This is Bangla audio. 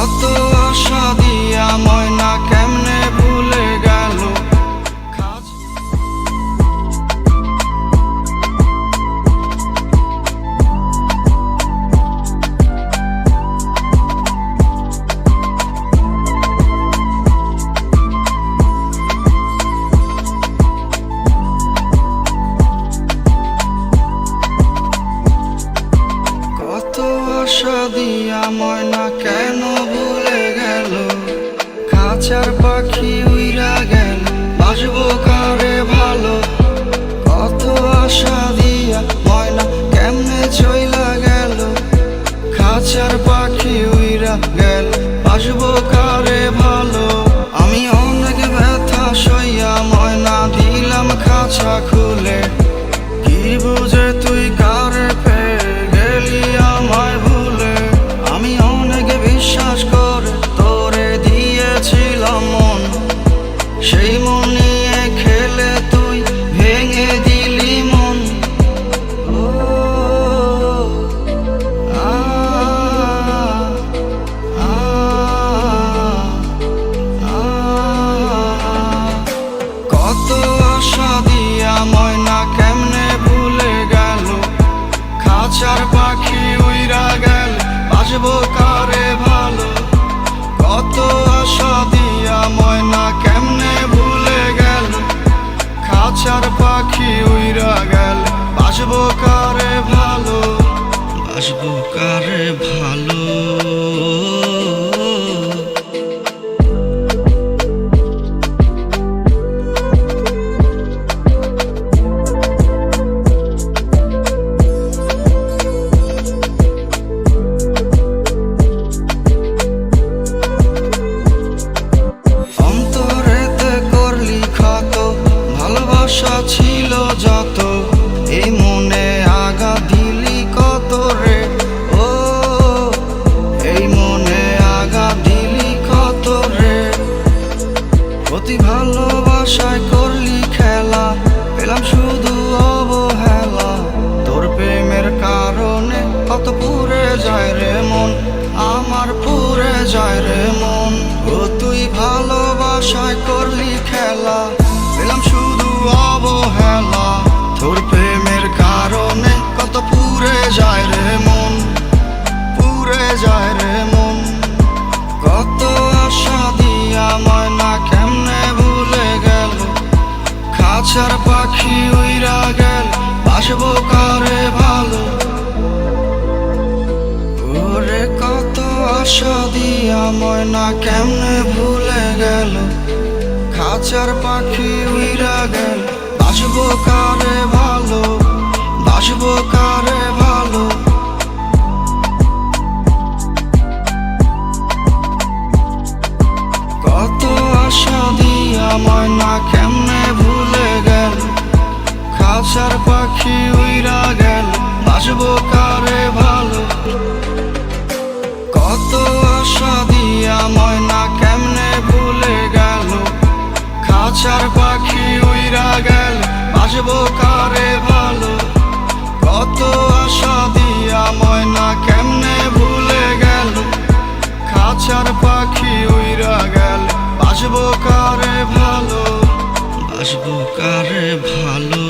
কত খাঁচার পাখি উইরা গেল। বাসবো কারে ভালো? কত আশা দিয়া ময়না কেমনে চইলা গেল? খাঁচার পাখি উইরা গেল। বাসবো কারে ভালো? আমি অনেক ব্যথা সইয়া ময়না দিলাম খাঁচা খুলে। কি বুঝে বাজবো কারে ভালো? কত আশা দিয়া ময়না কেমনে ভুলে গেল? খাঁচার পাখি উইরা গেল। বাজবো কারে ভালো? বাজবো কারে অতি ভালোবাসায় করলি খেলা, পেলাম শুধু অবহেলা। তোর প্রেমের কারণে কত পুরে যায় রে মন, আমার পুরে যায় রে মন। ও তুই ভালোবাসায় করলি খেলা খাঁচার পাখি উইরা গেল, বাসবো কারে ভালো? ওরে কত আশা দিয়া ময়না কেমনে ভুলে গেল? খাঁচার পাখি উইরা গেল, বাসবো কারে ভালো? বাসবো কারে ভালো? খাঁচার পাখি উইরা গেল। বাসবো কারে ভালো? কত আশা দিয়া ময়না কেমনে ভুলে গেল? খাঁচার পাখি উইরা গেল। বাসবো কারে ভালো? কত আশা দিয়া ময়না কেমনে ভুলে গেল? খাঁচার পাখি উইরা গেল। বাসবো কারে ভালো? বাসবো কারে ভালো?